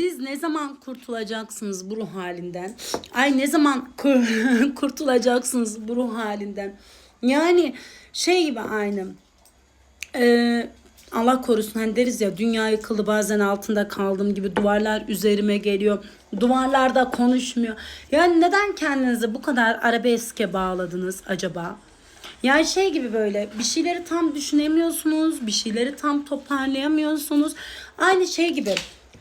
Siz ne zaman kurtulacaksınız bu ruh halinden? Ay ne zaman kur- kurtulacaksınız bu ruh halinden? Yani şey gibi aynı. Ee, Allah korusun hani deriz ya dünya yıkıldı bazen altında kaldım gibi duvarlar üzerime geliyor. Duvarlarda konuşmuyor. Yani neden kendinizi bu kadar arabeske bağladınız acaba? Yani şey gibi böyle bir şeyleri tam düşünemiyorsunuz, bir şeyleri tam toparlayamıyorsunuz. Aynı şey gibi.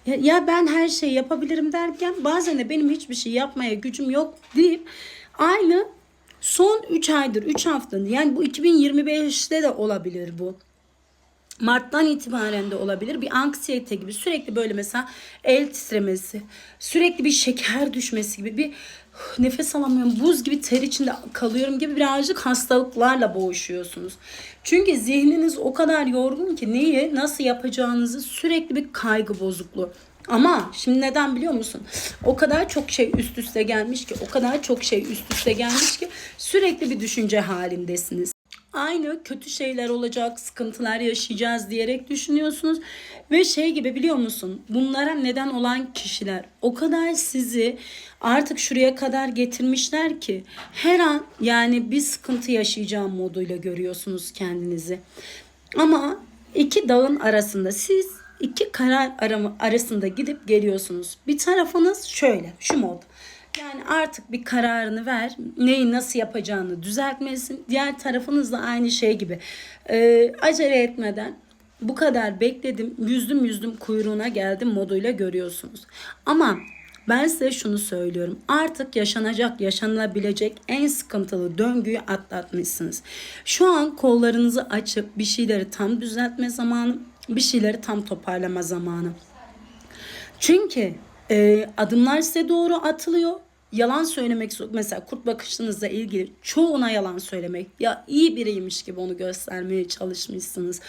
Ya, ya ben her şeyi yapabilirim derken bazen de benim hiçbir şey yapmaya gücüm yok deyip aynı son 3 aydır, 3 haftanın yani bu 2025'te de olabilir bu. Mart'tan itibaren de olabilir. Bir anksiyete gibi sürekli böyle mesela el titremesi, sürekli bir şeker düşmesi gibi bir "Huh, nefes alamıyorum, buz gibi ter içinde kalıyorum gibi birazcık hastalıklarla boğuşuyorsunuz. Çünkü zihniniz o kadar yorgun ki neyi nasıl yapacağınızı sürekli bir kaygı bozukluğu. Ama şimdi neden biliyor musun? O kadar çok şey üst üste gelmiş ki, o kadar çok şey üst üste gelmiş ki sürekli bir düşünce halindesiniz aynı kötü şeyler olacak, sıkıntılar yaşayacağız diyerek düşünüyorsunuz. Ve şey gibi biliyor musun? Bunlara neden olan kişiler o kadar sizi artık şuraya kadar getirmişler ki her an yani bir sıkıntı yaşayacağım moduyla görüyorsunuz kendinizi. Ama iki dağın arasında siz iki karar arasında gidip geliyorsunuz. Bir tarafınız şöyle şu mod. Yani artık bir kararını ver. Neyi nasıl yapacağını düzeltmesin. Diğer tarafınız da aynı şey gibi. Ee, acele etmeden bu kadar bekledim. Yüzdüm yüzdüm kuyruğuna geldim moduyla görüyorsunuz. Ama ben size şunu söylüyorum. Artık yaşanacak, yaşanılabilecek en sıkıntılı döngüyü atlatmışsınız. Şu an kollarınızı açıp bir şeyleri tam düzeltme zamanı, bir şeyleri tam toparlama zamanı. Çünkü e, adımlar size doğru atılıyor. Yalan söylemek mesela kurt bakışınızla ilgili çoğuna yalan söylemek ya iyi biriymiş gibi onu göstermeye çalışmışsınız.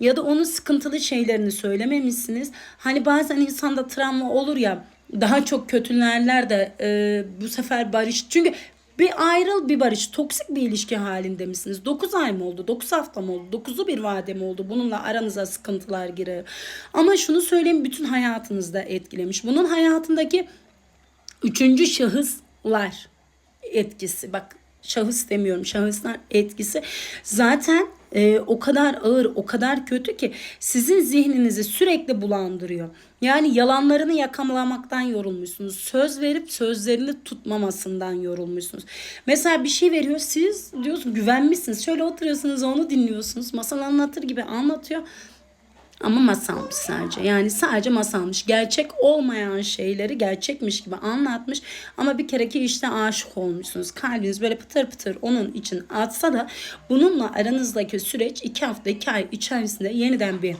Ya da onun sıkıntılı şeylerini söylememişsiniz. Hani bazen insanda travma olur ya daha çok kötülerler de e, bu sefer barış. Çünkü bir ayrıl bir barış. Toksik bir ilişki halinde misiniz? 9 ay mı oldu? 9 hafta mı oldu? 9'u bir vade mi oldu? Bununla aranıza sıkıntılar girer. Ama şunu söyleyeyim bütün hayatınızda etkilemiş. Bunun hayatındaki üçüncü şahıslar etkisi. Bak şahıs demiyorum şahıslar etkisi zaten e, o kadar ağır o kadar kötü ki sizin zihninizi sürekli bulandırıyor. Yani yalanlarını yakamlamaktan yorulmuşsunuz. Söz verip sözlerini tutmamasından yorulmuşsunuz. Mesela bir şey veriyor siz diyorsunuz güvenmişsiniz. Şöyle oturuyorsunuz onu dinliyorsunuz. Masal anlatır gibi anlatıyor. Ama masalmış sadece. Yani sadece masalmış. Gerçek olmayan şeyleri gerçekmiş gibi anlatmış. Ama bir kereki işte aşık olmuşsunuz. Kalbiniz böyle pıtır pıtır onun için atsa da bununla aranızdaki süreç iki hafta iki ay içerisinde yeniden bir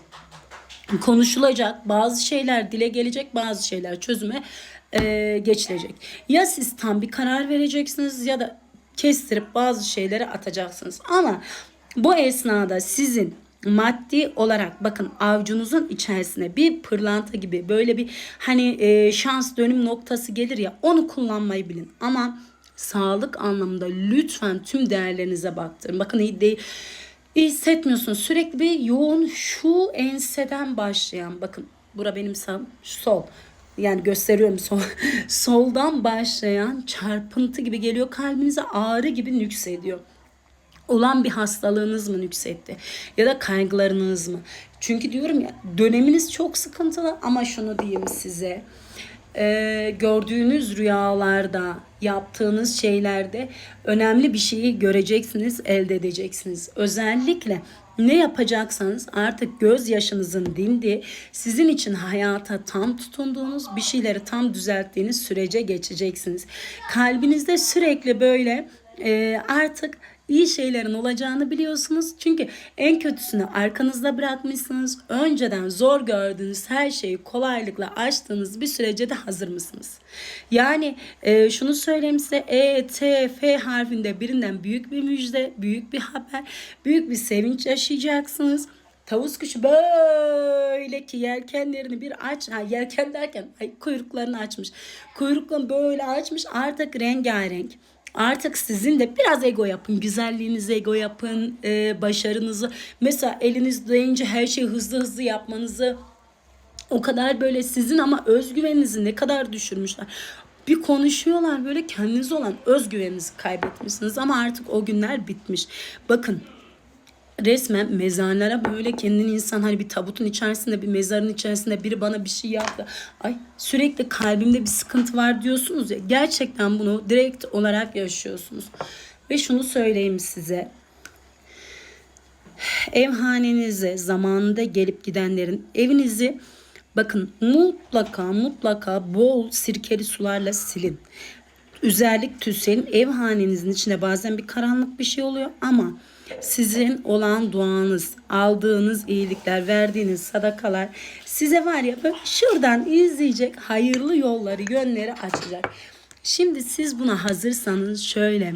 konuşulacak. Bazı şeyler dile gelecek. Bazı şeyler çözüme e, geçilecek. Ya siz tam bir karar vereceksiniz ya da kestirip bazı şeyleri atacaksınız. Ama bu esnada sizin maddi olarak bakın avcunuzun içerisine bir pırlanta gibi böyle bir hani e, şans dönüm noktası gelir ya onu kullanmayı bilin. Ama sağlık anlamında lütfen tüm değerlerinize baktırın. Bakın iyi hissetmiyorsunuz. Sürekli bir yoğun şu enseden başlayan bakın bura benim şu sol yani gösteriyorum sol soldan başlayan çarpıntı gibi geliyor kalbinize ağrı gibi nüksediyor olan bir hastalığınız mı nüksetti ya da kaygılarınız mı? Çünkü diyorum ya döneminiz çok sıkıntılı ama şunu diyeyim size. Ee, gördüğünüz rüyalarda, yaptığınız şeylerde önemli bir şeyi göreceksiniz, elde edeceksiniz. Özellikle ne yapacaksanız artık gözyaşınızın dindi, sizin için hayata tam tutunduğunuz, bir şeyleri tam düzelttiğiniz sürece geçeceksiniz. Kalbinizde sürekli böyle e, artık iyi şeylerin olacağını biliyorsunuz. Çünkü en kötüsünü arkanızda bırakmışsınız. Önceden zor gördüğünüz her şeyi kolaylıkla aştığınız bir sürece de hazır mısınız? Yani e, şunu söyleyeyim size E, T, F harfinde birinden büyük bir müjde, büyük bir haber, büyük bir sevinç yaşayacaksınız. Tavus kuşu böyle ki yelkenlerini bir aç, ha, yelken derken ay, kuyruklarını açmış. Kuyruklarını böyle açmış artık rengarenk. Artık sizin de biraz ego yapın. Güzelliğinizi ego yapın. E, başarınızı. Mesela eliniz değince her şeyi hızlı hızlı yapmanızı O kadar böyle sizin ama özgüveninizi ne kadar düşürmüşler. Bir konuşuyorlar böyle kendinize olan özgüveninizi kaybetmişsiniz ama artık o günler bitmiş. Bakın resmen mezarlara böyle kendini insan hani bir tabutun içerisinde bir mezarın içerisinde biri bana bir şey yaptı. Ay sürekli kalbimde bir sıkıntı var diyorsunuz ya gerçekten bunu direkt olarak yaşıyorsunuz. Ve şunu söyleyeyim size evhanenize zamanında gelip gidenlerin evinizi bakın mutlaka mutlaka bol sirkeli sularla silin. Üzerlik tüselin ev hanenizin içinde bazen bir karanlık bir şey oluyor ama sizin olan duanız, aldığınız iyilikler, verdiğiniz sadakalar size var ya böyle şuradan izleyecek hayırlı yolları, yönleri açacak. Şimdi siz buna hazırsanız şöyle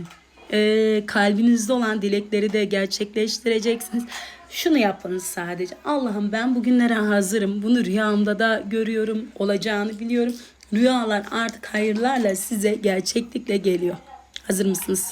e, kalbinizde olan dilekleri de gerçekleştireceksiniz. Şunu yapınız sadece. Allah'ım ben bugünlere hazırım. Bunu rüyamda da görüyorum. Olacağını biliyorum. Rüyalar artık hayırlarla size gerçeklikle geliyor. Hazır mısınız?